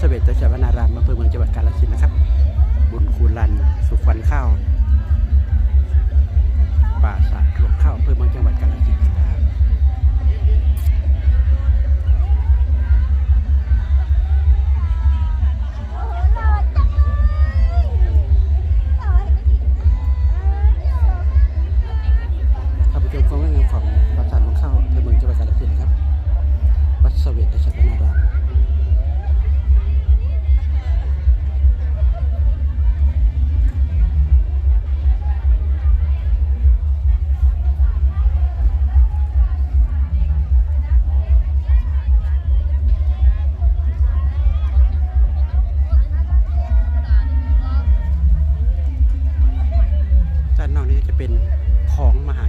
สเวตชวนารามอำเภอเมืองจังหวัดกาฬสินธุ์นะครับ บุญคูรัน สุขวัญข้าว ด้านนอกนี้จะเป็นของมหา